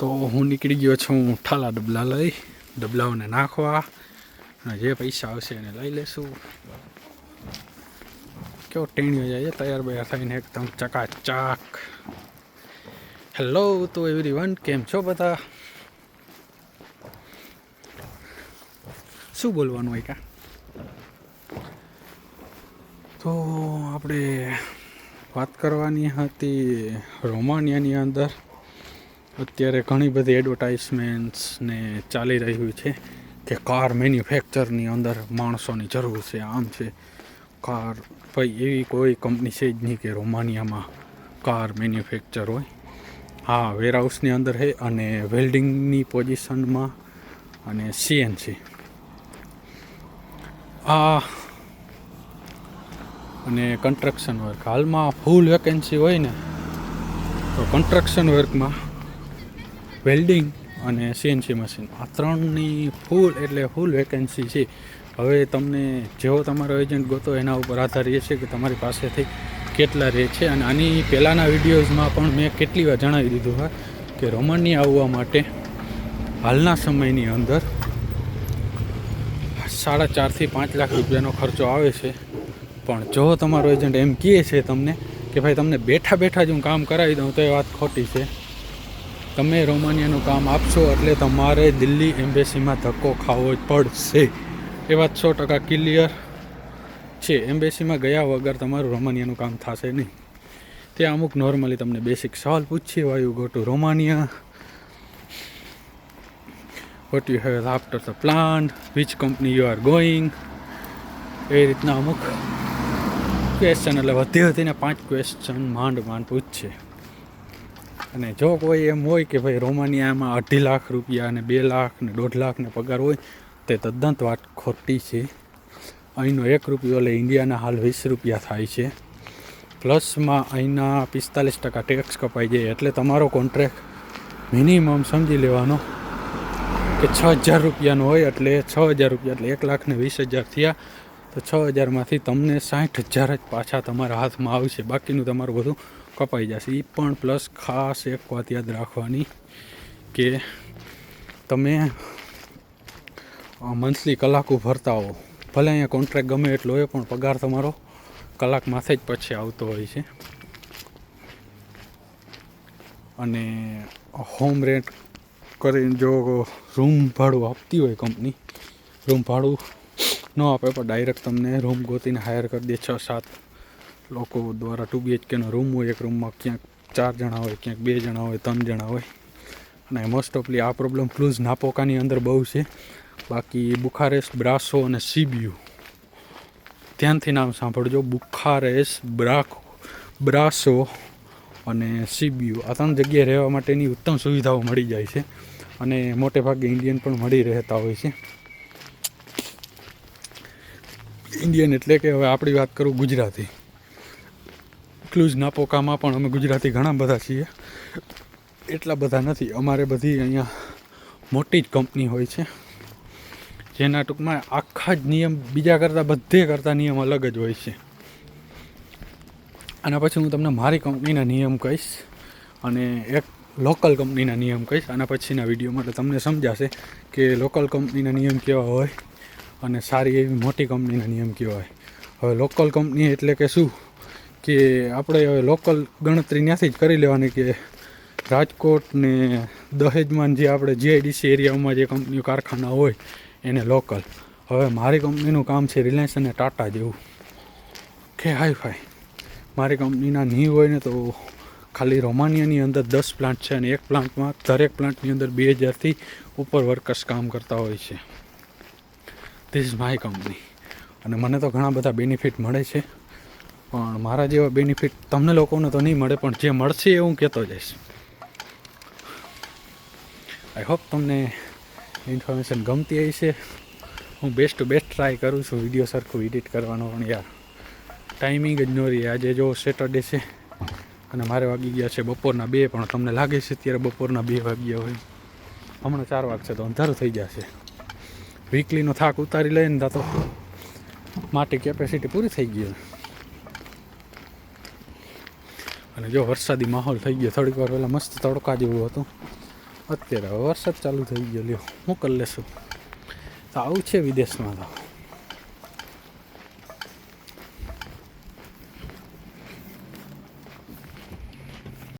તો હું નીકળી ગયો છું ઠાલા ડબલા લઈ. ડબલાઓને નાખવા. અને જે પૈસા આવશે એને લઈ લેશું. કેવો ટેણીઓ જાય છે તૈયાર બૈયાર થઈને એકદમ ચકાચાક. હેલો તો એવરી વન કેમ છો બધા? શું બોલવાનું હોય કા? તો આપણે વાત કરવાની હતી રોમાનિયાની અંદર. અત્યારે ઘણી બધી એડવર્ટાઇઝમેન્ટ્સ ને ચાલી રહ્યું છે કે કાર મેન્યુફેક્ચરની અંદર માણસોની જરૂર છે, આમ છે. કાર ભાઈ, એવી કોઈ કંપની છે જ નહીં કે રોમાનિયામાં કાર મેન્યુફેક્ચર હોય. હા વેરહાઉસની અંદર છે અને વેલ્ડિંગની પોઝિશનમાં અને સીએનસી આ અને કન્સ્ટ્રક્શન વર્ક હાલમાં ફૂલ વેકેન્સી હોય ને, તો કન્સ્ટ્રક્શન વર્કમાં વેલ્ડિંગ અને સીએનસી મશીન આ ત્રણની ફૂલ એટલે ફૂલ વેકેન્સી છે. હવે તમને જેવો તમારો એજન્ટ ગોતો એના ઉપર આધાર છે કે તમારી પાસેથી કેટલા રહે છે. અને આની પહેલાંના વિડીયોઝમાં પણ મેં કેટલી વાર જણાવી દીધું હોય કે રોમાની આવવા માટે હાલના સમયની અંદર સાડા ચારથી પાંચ લાખ રૂપિયાનો ખર્ચો આવે છે. પણ જો તમારો એજન્ટ એમ કહે છે તમને કે ભાઈ તમને બેઠા બેઠા જ હું કામ કરાવી દઉં તો એ વાત ખોટી છે. તમે રોમાનિયાનું કામ આપશો એટલે તમારે દિલ્હી એમ્બેસીમાં ધક્કો ખાવો પડશે. એ વાત સો ટકા ક્લિયર છે. એમ્બેસીમાં ગયા વગર તમારું રોમાનિયાનું કામ થશે નહીં. ત્યાં અમુક નોર્મલી તમને બેસિક સવાલ પૂછીએ why you go to Romania? What you have after the plan which company you are going એ રીતના અમુક ક્વેશ્ચન એટલે વધી વધીને પાંચ ક્વેશ્ચન માંડ માંડ પૂછશે અને જો કોઈ એમ હોય કે ભાઈ રોમાનિયામાં અઢી લાખ રૂપિયા અને બે લાખ ને દોઢ લાખને પગાર હોય, તે તદ્દન વાત ખોટી છે. અહીંનો એક રૂપિયો એટલે ઇન્ડિયાના હાલ વીસ રૂપિયા થાય છે. પ્લસમાં અહીંના પિસ્તાલીસ ટકા ટેક્સ કપાઈ જાય એટલે તમારો કોન્ટ્રાક્ટ મિનિમમ સમજી લેવાનો કે છ હજાર રૂપિયાનો હોય એટલે છ હજાર રૂપિયા એટલે એક લાખ ને વીસ હજાર થયા, તો છ હજારમાંથી તમને સાઠ હજાર જ પાછા તમારા હાથમાં આવશે. બાકીનું તમારું બધું કપાઈ જશે. એ પણ પ્લસ ખાસ એક વાત યાદ રાખવાની કે તમે મંથલી કલાકો ભરતા હો. ભલે અહીંયા કોન્ટ્રાક્ટ ગમે એટલો હોય, પણ પગાર તમારો કલાક માથે જ પછી આવતો હોય છે. અને હોમ રેન્ટ કરીને જો રૂમ ભાડું આપતી હોય કંપની રૂમ ભાડું ન આપે, પણ ડાયરેક્ટ તમને રૂમ ગોતીને હાયર કરી દે છ, સાત લોકો દ્વારા ટુ બીએચકેનો રૂમ હોય, એક રૂમમાં ક્યાંક ચાર જણા હોય, ક્યાંક બે જણા હોય, ત્રણ જણા હોય. અને મોસ્ટ ઓફલી આ પ્રોબ્લેમ ક્લુઝ નાપોકાની અંદર બહુ છે. બાકી બુખારેસ બ્રાસો અને સીબીયુ. ધ્યાનથી નામ સાંભળજો બુખારેસ બ્રાક, બ્રાસો અને સીબીયુ. આ ત્રણ જગ્યાએ રહેવા માટેની ઉત્તમ સુવિધાઓ મળી જાય છે અને મોટે ભાગે ઇન્ડિયન પણ મળી રહેતા હોય છે. ઇન્ડિયન એટલે કે હવે આપણી વાત કરું ગુજરાતી. ક્લુઝ નાપોકામાં પણ અમે ગુજરાતી ઘણા બધા છીએ. એટલા બધા નથી. અમારે બધી અહીંયા મોટી જ કંપની હોય છે. જેના ટૂંકમાં આખા જ નિયમ, બીજા કરતાં બધે કરતાં નિયમ અલગ જ હોય છે. આના પછી હું તમને મારી કંપનીના નિયમ કહીશ અને એક લોકલ કંપનીના નિયમ કહીશ. આના પછીના વિડીયોમાં એટલે તમને સમજાશે કે લોકલ કંપનીના નિયમ કેવા હોય અને સારી એવી મોટી કંપનીના નિયમ કેવા હોય. હવે લોકલ કંપની એટલે કે શું? કે આપણે હવે લોકલ ગણતરી ત્યાંથી જ કરી લેવાની કે રાજકોટ ને દહેજમાં જે આપણે જીઆઈડીસી એરિયામાં જે કંપનીઓ કારખાના હોય એને લોકલ. હવે મારી કંપનીનું કામ છે રિલાયન્સ અને ટાટા જેવું. કે હાઈ ફાઈ મારી કંપનીના નહીં હોય ને તો ખાલી રોમાનિયાની અંદર દસ પ્લાન્ટ છે અને એક પ્લાન્ટમાં દરેક પ્લાન્ટની અંદર બે હજારથી ઉપર વર્કર્સ કામ કરતા હોય છે. ધીસ માય કંપની અને મને તો ઘણા બધા બેનિફિટ મળે છે. પણ મારા જેવા બેનિફિટ તમને લોકોને તો નહીં મળે, પણ જે મળશે એ હું કહેતો જઈશ. આઈ હોપ તમને ઇન્ફોર્મેશન ગમતી હશે હું બેસ્ટ ટુ બેસ્ટ ટ્રાય કરું છું વીડિયો સરખું એડિટ કરવાનો, પણ યાર ટાઈમિંગ જ ન રહી. આજે જો સેટરડે છે અને મારે વાગી ગયા છે બપોરના બે, પણ તમને લાગે છે અત્યારે બપોરના બે વાગ્યા હોય. હમણાં ચાર વાગશે તો અંધારું થઈ જશે. વીકલીનો થાક ઉતારી લઈને તા માટી કેપેસિટી પૂરી થઈ ગઈ અને જો વરસાદી માહોલ થઈ ગયો, થોડીક વાર પહેલાં મસ્ત તડકા જેવું હતું. અત્યારે હવે વરસાદ ચાલુ થઈ ગયો, લ્યો. હું કરી લેશું. તો આવું છે વિદેશમાં તો.